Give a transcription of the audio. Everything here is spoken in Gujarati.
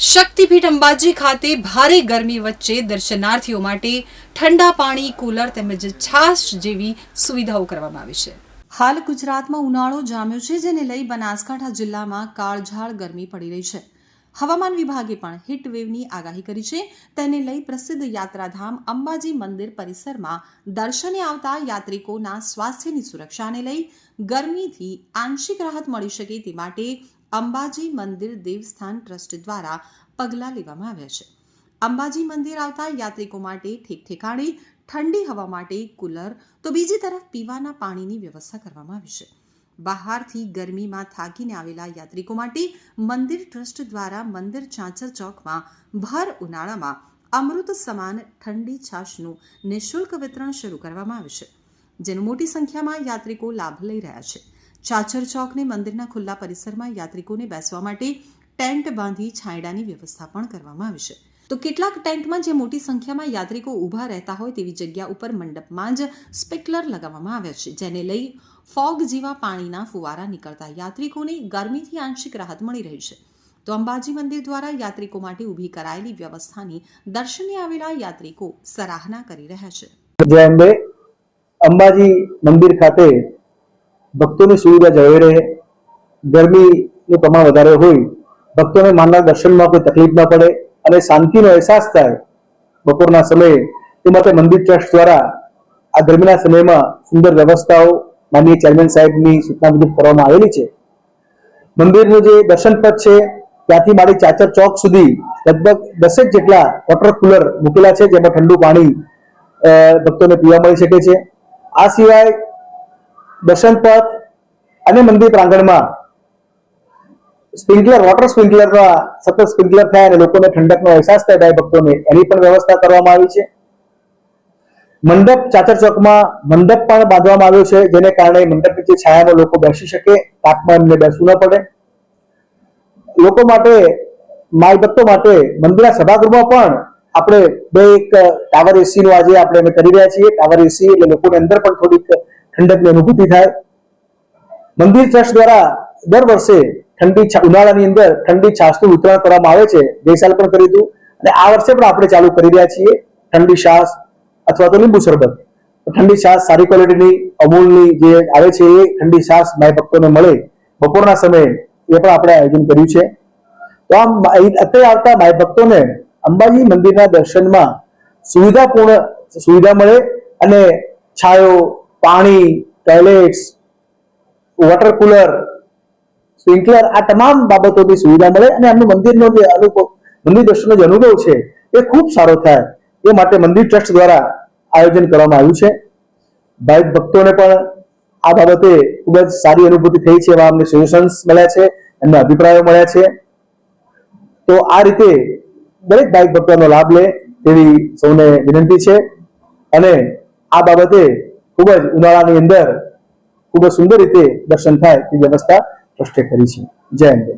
શક્તિપીઠ અંબાજી ખાતે ભારે ગરમી વચ્ચે દર્શનાર્થીઓ માટે ઠંડા પાણી, કુલર તેમજ છાશ જેવી સુવિધાઓ કરવામાં આવી છે. હાલ ગુજરાતમાં ઉનાળો જામ્યો છે, જેને લઈ બનાસકાંઠા જિલ્લામાં કાળઝાળ ગરમી પડી રહી છે. હવામાન વિભાગે પણ હીટવેવની આગાહી કરી છે. તેને લઈ પ્રસિદ્ધ યાત્રાધામ અંબાજી મંદિર પરિસરમાં દર્શને આવતા યાત્રિકોના સ્વાસ્થ્યની સુરક્ષાને લઈ ગરમીથી આંશિક રાહત મળી શકે તે માટે અંબાજી મંદિર દેવસ્થાન ટ્રસ્ટ દ્વારા પગલાં લેવામાં આવ્યા છે. અંબાજી મંદિર આવતા યાત્રિકો માટે ઠીક ઠેકાણે ઠંડી હવા માટે કુલર, તો બીજી તરફ પીવાના પાણીની વ્યવસ્થા કરવામાં આવી છે. બહારથી ગરમીમાં થાકીને આવેલા યાત્રિકો માટે મંદિર ટ્રસ્ટ દ્વારા મંદિર ચાંચર ચોકમાં ભર ઉનાળામાં અમૃત સમાન ઠંડી છાશનું નિઃશુલ્ક વિતરણ શરૂ કરવામાં આવ્યું છે, જેનો મોટી સંખ્યામાં યાત્રિકો લાભ લઈ રહ્યા છે. ચાચર ચોકને મંદિરના ખુલ્લા પરિસરમાં યાત્રિકોને બેસવા માટે ટેન્ટ બાંધી છાંયડાની વ્યવસ્થા પણ કરવામાં આવી છે. તો કેટલાક ટેન્ટમાં જે મોટી સંખ્યામાં યાત્રિકો ઊભા રહેતા હોય તેવી જગ્યા ઉપર મંડપમાં જ સ્પેકલર લગાવવામાં આવ્યા છે, જેને લઈ ફોગ જેવા પાણીના ફુવારા નીકળતા યાત્રિકોને ગરમીથી આંશિક રાહત મળી રહી છે. તો અંબાજી મંદિર દ્વારા યાત્રિકો માટે ઊભી કરાયેલી વ્યવસ્થાની દર્શને આવેલા યાત્રિકો સરાહના કરી રહ્યા છે. અંબાજી મંદિર ખાતે ભક્તોની સુવિધા જળવાઈ રહે, ગરમીનું પ્રમાણ વધારે હોય, ભક્તોને માનના દર્શનમાં કોઈ તકલીફ ન પડે અને શાંતિનો અહેસાસ થાય બપોરના સમયે તે માટે મંદિર ટ્રસ્ટ દ્વારા આ ગરમીના સમયમાં સુંદર વ્યવસ્થાઓ માનનીય ચેરમેન સાહેબની સૂચના મુજબ કરવામાં આવેલી છે. મંદિરનું જે દર્શન પથ છે, ત્યાંથી મારી ચાચર ચોક સુધી લગભગ દસેક જેટલા વોટર કુલર મૂકેલા છે, જેમાં ઠંડુ પાણી ભક્તોને પીવા મળી શકે છે. આ સિવાય દર્શન પથ અને મંદિર પ્રાંગણમાં સ્પ્રિંકલર, વોટર સ્પ્રિંકલરના સતત સ્પ્રિંકલર થાય અને લોકોને ઠંડકનો અહેસાસ થાય ભાઈ ભક્તોને, એની પણ વ્યવસ્થા કરવામાં આવી છે. મંડપ ચાચર ચોકમાં મંડપ પણ બાંધવામાં આવ્યો છે, જેને કારણે મંડપ નીચે છાયામાં લોકો બેસી શકે, તાપમાન એમને બેસવું ન પડે. લોકો માટે માય ભક્તો માટે મંદિરના સભાગૃહમાં પણ આપણે બે એક, ટાવર એસી નું આજે આપણે અમે કરી રહ્યા છીએ. ટાવર એસી એટલે લોકોને અંદર પણ થોડીક ઠંડકની અનુભૂતિ થાય. મંદિર ટ્રસ્ટ દ્વારા દર વર્ષે ઠંડી ઉનાળાની અંદર ઠંડી છાસનું વિતરણ કરવામાં આવે છે. ગઈ સાલ પણ કર્યું હતું અને આ વર્ષે પણ આપણે ચાલુ કરી રહ્યા છીએ ઠંડી છાસ અથવા તો લીંબુ શરબત. ઠંડી છાસ સારી ક્વોલિટીની, અમૂલની જે આવે છે એ ઠંડી છાસ માય ભક્તોને મળે. બપોરના સમયે એ પણ આપણે આયોજન કર્યું છે. તો આમ અત્યારે આવતા માય ભક્તોને અંબાજી મંદિરના દર્શનમાં સુવિધાપૂર્ણ સુવિધા મળે અને છાયો પાણી ટોયલેટ્સ વોટર કુલર સ્પ્રિન્કલર આ તમામ બાબતોની સુવિધા મળે અને એમનું મંદિરનો જે અનુભવ, મંદિર દર્શનનો જે અનુભવ છે, એ ખૂબ સારો થાય. એ માટે મંદિર ટ્રસ્ટ દ્વારા આયોજન કરવામાં આવ્યું છે. ભાઈ ભક્તોને પણ આ બાબતે ખૂબ જ સારી અનુભૂતિ થઈ છે એવા અમને સોલ્યુશન્સ મળ્યા છે, એમના અભિપ્રાયો મળ્યા છે. તો આ રીતે દરેક ભાઈ ભક્તોનો લાભ લે તેવી સૌને વિનંતી છે. અને આ બાબતે ખૂબ જ ઉનાળાની અંદર ખૂબ જ સુંદર રીતે દર્શન થાય તેવી વ્યવસ્થા ટ્રસ્ટે કરી છે. જય અંબે